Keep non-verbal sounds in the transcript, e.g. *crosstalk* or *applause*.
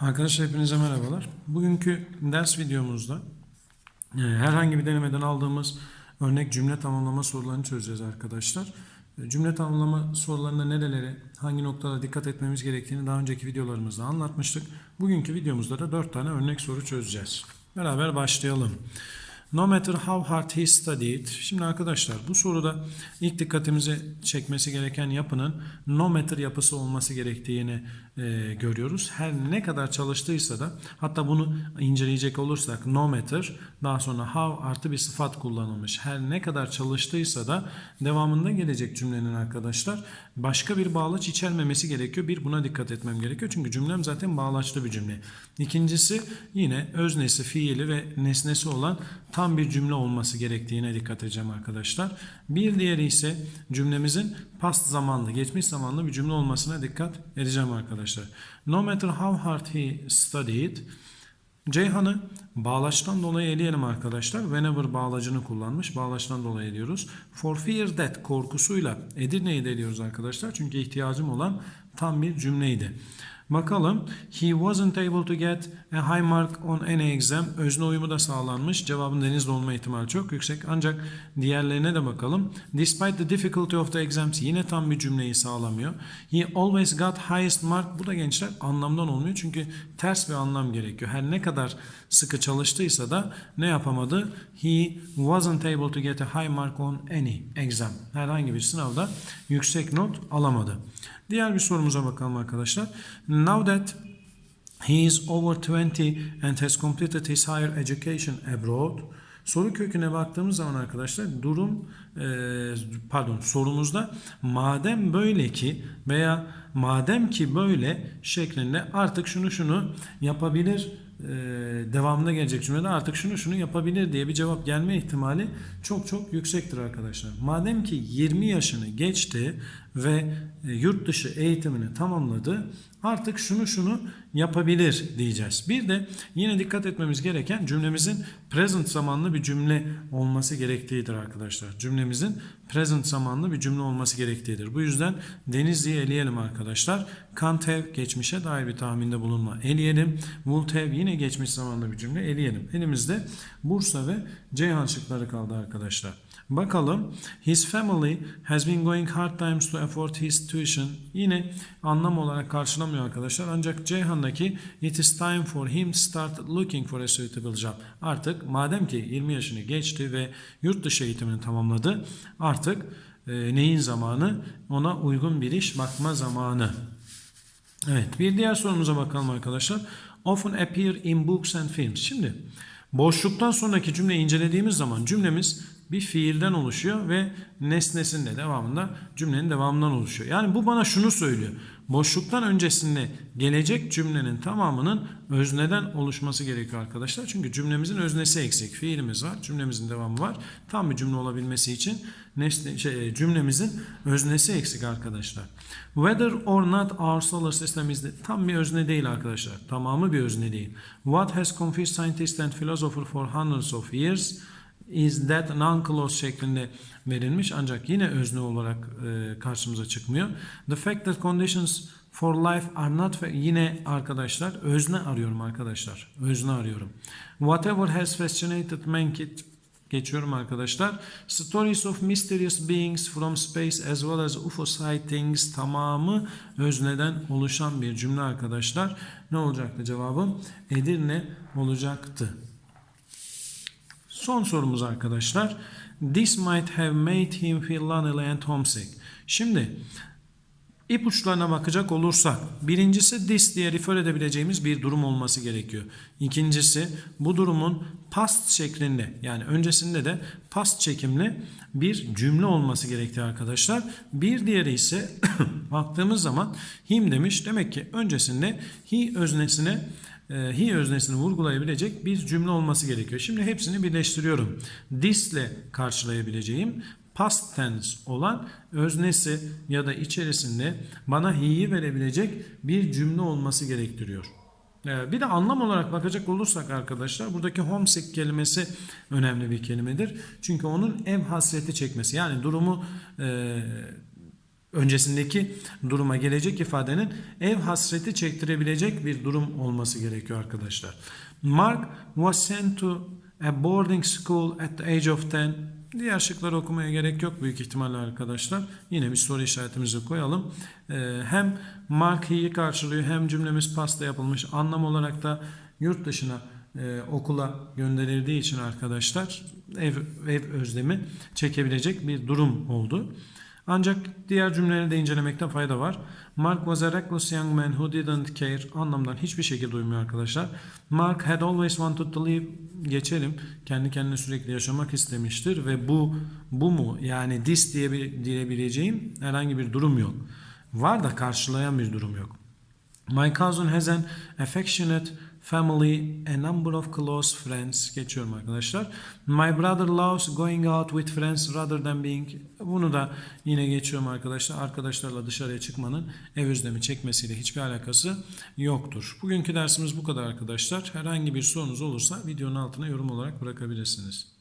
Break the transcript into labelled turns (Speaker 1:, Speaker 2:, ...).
Speaker 1: Arkadaşlar hepinize merhabalar. Bugünkü ders videomuzda e, herhangi bir denemeden aldığımız örnek cümle tamamlama sorularını çözeceğiz arkadaşlar. E, Cümle tamamlama sorularında nerelere, hangi noktalara dikkat etmemiz gerektiğini daha önceki videolarımızda anlatmıştık. Bugünkü videomuzda da 4 tane örnek soru çözeceğiz. Beraber başlayalım. No matter how hard he studied. Şimdi arkadaşlar bu soruda ilk dikkatimizi çekmesi gereken yapının no matter yapısı olması gerektiğini e, görüyoruz. Her ne kadar çalıştıysa da hatta bunu inceleyecek olursak no matter daha sonra how artı bir sıfat kullanılmış. Her ne kadar çalıştıysa da devamında gelecek cümlenin arkadaşlar başka bir bağlaç içermemesi gerekiyor. Bir buna dikkat etmem gerekiyor. Çünkü cümlem zaten bağlaçlı bir cümle. İkincisi yine öznesi, fiili ve nesnesi olan tam bir cümle olması gerektiğine dikkat edeceğim arkadaşlar. Bir diğeri ise cümlemizin past zamanlı, geçmiş zamanlı bir cümle olmasına dikkat edeceğim arkadaşlar. No matter how hard he studied, Ceyhan'ı bağlaçtan dolayı eleyelim arkadaşlar. Whenever bağlacını kullanmış. Bağlaçtan dolayı ediyoruz. For fear that korkusuyla Edirne'yi de ediyoruz arkadaşlar. Çünkü ihtiyacım olan tam bir cümleydi. Bakalım. He wasn't able to get a high mark on any exam. Özne uyumu da sağlanmış. Cevabın denizde olma ihtimali çok yüksek. Ancak diğerlerine de bakalım. Despite the difficulty of the exams yine tam bir cümleyi sağlamıyor. He always got highest mark. Bu da gençler anlamdan olmuyor. Çünkü ters bir anlam gerekiyor. Her ne kadar sıkı çalıştıysa da ne yapamadı? He wasn't able to get a high mark on any exam. Herhangi bir sınavda yüksek not alamadı. Diğer bir sorumuza bakalım arkadaşlar. Now that he is over 20 and has completed his higher education abroad. Soru köküne baktığımız zaman arkadaşlar durum e, pardon sorumuzda madem böyle ki veya madem ki böyle şeklinde artık şunu şunu yapabilir e, devamında gelecek cümlede artık şunu şunu yapabilir diye bir cevap gelme ihtimali çok çok yüksektir arkadaşlar. Madem ki 20 yaşını geçti ve e, yurt dışı eğitimini tamamladı artık şunu şunu yapabilir diyeceğiz. Bir de yine dikkat etmemiz gereken cümlemizin present zamanlı bir cümle olması gerektiğidir arkadaşlar. Cümlemizin present zamanlı bir cümle olması gerektiğidir. Bu yüzden Denizli'yi eleyelim arkadaşlar. Can't have geçmişe dair bir tahminde bulunma eleyelim. Would have yine geçmiş zamanlı bir cümle eleyelim. Elimizde Bursa ve Ceyhan şıkları kaldı arkadaşlar. Bakalım. His family has been going hard times to afford his tuition. Yine anlam olarak karşılamıyor arkadaşlar. Ancak Ceyhan'daki it is time for him to start looking for a suitable job. Artık madem ki 20 yaşını geçti ve yurt dışı eğitimini tamamladı. Artık e, neyin zamanı? Ona uygun bir iş bakma zamanı. Evet bir diğer sorumuza bakalım arkadaşlar. Often appear in books and films. Şimdi boşluktan sonraki cümleyi incelediğimiz zaman cümlemiz bir fiilden oluşuyor ve nesnesinin de devamında cümlenin devamından oluşuyor. Yani bu bana şunu söylüyor. Boşluktan öncesinde gelecek cümlenin tamamının özneden oluşması gerekiyor arkadaşlar. Çünkü cümlemizin öznesi eksik. Fiilimiz var, cümlemizin devamı var. Tam bir cümle olabilmesi için nesne, şey, cümlemizin öznesi eksik arkadaşlar. Whether or not our solar system is tam bir özne değil arkadaşlar. Tamamı bir özne değil. What has confused scientists and philosophers for hundreds of years is that non-clause şeklinde verilmiş ancak yine özne olarak e, karşımıza çıkmıyor. The fact that conditions for life are not yine arkadaşlar özne arıyorum arkadaşlar. Özne arıyorum. Whatever has fascinated mankind geçiyorum arkadaşlar. Stories of mysterious beings from space as well as UFO sightings tamamı özneden oluşan bir cümle arkadaşlar. Ne olacaktı cevabım? Edirne olacaktı. Son sorumuz arkadaşlar. This might have made him feel lonely and homesick. Şimdi ipuçlarına bakacak olursak birincisi this diye refer edebileceğimiz bir durum olması gerekiyor. İkincisi bu durumun past şeklinde yani öncesinde de past çekimli bir cümle olması gerektiği arkadaşlar. Bir diğeri ise *coughs* baktığımız zaman him demiş. Demek ki öncesinde he öznesine he öznesini vurgulayabilecek bir cümle olması gerekiyor. Şimdi hepsini birleştiriyorum. This ile karşılayabileceğim past tense olan öznesi ya da içerisinde bana he'yi verebilecek bir cümle olması gerektiriyor. E, Bir de anlam olarak bakacak olursak arkadaşlar buradaki homesick kelimesi önemli bir kelimedir. Çünkü onun ev hasreti çekmesi yani durumu e, öncesindeki duruma gelecek ifadenin ev hasreti çektirebilecek bir durum olması gerekiyor arkadaşlar. Mark was sent to a boarding school at the age of 10. Diğer şıkları okumaya gerek yok büyük ihtimalle arkadaşlar. Yine bir soru işaretimizi koyalım. Ee, hem Mark he'yi karşılıyor hem cümlemiz pasta yapılmış. Anlam olarak da yurt dışına e, okula gönderildiği için arkadaşlar ev, ev özlemi çekebilecek bir durum oldu. Ancak diğer cümleleri de incelemekte fayda var. Mark was a reckless young man who didn't care anlamdan hiçbir şekilde uymuyor arkadaşlar. Mark had always wanted to live geçelim. Kendi kendine sürekli yaşamak istemiştir ve bu bu mu yani this diye bir, diyebileceğim herhangi bir durum yok. Var da karşılayan bir durum yok. My cousin has an affectionate family, a number of close friends. Geçiyorum arkadaşlar. My brother loves going out with friends rather than being. Bunu da yine geçiyorum arkadaşlar. Arkadaşlarla dışarıya çıkmanın ev özlemi çekmesiyle hiçbir alakası yoktur. Bugünkü dersimiz bu kadar arkadaşlar. Herhangi bir sorunuz olursa videonun altına yorum olarak bırakabilirsiniz.